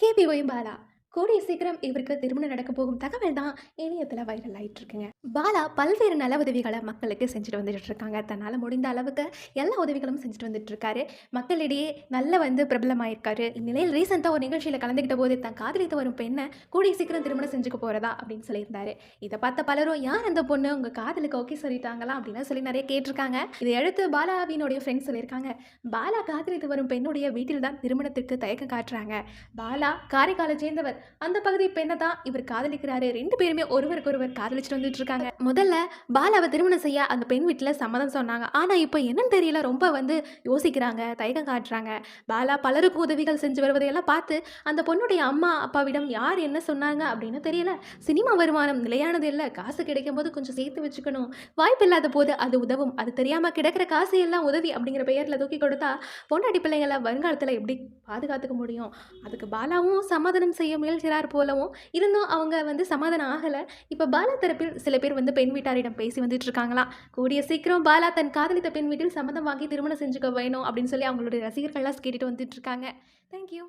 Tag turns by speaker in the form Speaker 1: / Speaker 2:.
Speaker 1: KP Y Bala கூடிய சீக்கிரம் இவருக்கு திருமணம் நடக்க போகும் தகவல் தான் இணையத்தில் வைரல் ஆயிட்டு இருக்குங்க பாலா பல்வேறு நல உதவிகளை மக்களுக்கு செஞ்சுட்டு வந்துட்டு இருக்காங்க தன்னால் முடிந்த அளவுக்கு எல்லா உதவிகளும் செஞ்சுட்டு வந்துட்டு இருக்காரு மக்களிடையே நல்ல வந்து பிரபலமாயிருக்காரு. இந்நிலையில் ரீசெண்டாக ஒரு நிகழ்ச்சியில் கலந்துக்கிட்ட போது தன் காதலித்து வரும் பெண்ணை கூடிய சீக்கிரம் திருமணம் செஞ்சுக்க போகிறதா அப்படின்னு சொல்லியிருந்தாரு. இதை பார்த்த பலரும் யார் அந்த பொண்ணு? உங்கள் காதலுக்கு ஓகே சொல்லிட்டாங்களா? அப்படின்னு சொல்லி நிறைய கேட்டிருக்காங்க. இதை அடுத்து பாலாவினுடைய ஃப்ரெண்ட்ஸ் சொல்லியிருக்காங்க. பாலா காதலித்து வரும் பெண்ணுடைய வீட்டில் தான் திருமணத்திற்கு தயக்கம் காட்டுறாங்க. பாலா காரைக்காலை சேர்ந்தவர். அந்த பகுதி பெண்ணை தான் இவர் காதலிக்கிறாரு. ரெண்டு பேருமே ஒருவருக்கு ஒருவர் காதலிச்சுட்டு வந்துட்டு இருக்காங்க. முதல்ல பாலாவை திருமணம் செய்ய அந்த பெண் வீட்டில் சம்மதம் சொன்னாங்க. ஆனால் இப்போ என்னன்னு தெரியல. ரொம்ப வந்து யோசிக்கிறாங்க. தயக்கம் காட்டுறாங்க. பாலா பலருக்கும் உதவிகள் செஞ்சு வருவதையெல்லாம் பார்த்து அந்த பொண்ணுடைய அம்மா அப்பாவிடம் யார் என்ன சொன்னாங்க அப்படின்னு தெரியல. சினிமா வருமானம் நிலையானது இல்லை. காசு கிடைக்கும் போது கொஞ்சம் சேர்த்து வச்சுக்கணும். வாய்ப்பு இல்லாத போது அது உதவும். அது தெரியாமல் கிடக்கிற காசு எல்லாம் உதவி அப்படிங்கிற பெயரில் தூக்கி கொடுத்தா பொண்டாட்டி பிள்ளைங்களை வருங்காலத்தில் எப்படி பாதுகாத்துக்க முடியும்? அதுக்கு பாலாவும் சமாதானம் செய்ய முயல்கிறார் போலவும் இருந்தும் அவங்க வந்து சமாதானம் ஆகலை. இப்போ பாலா தரப்பில் சில பேர் வந்து பெண் வீட்டாரிடம் பேசி வந்துட்டு இருக்காங்களா? கூடிய சீக்கிரம் பாலா தன் காதலித்த பெண் வீட்டில் சம்மதம் வாங்கி திருமணம் செஞ்சுக்க வேணும் அப்படின்னு சொல்லி அவங்களுடைய ரசிகர்கள்லாம் கேட்டுட்டு வந்துட்டு இருக்காங்க. தேங்க்யூ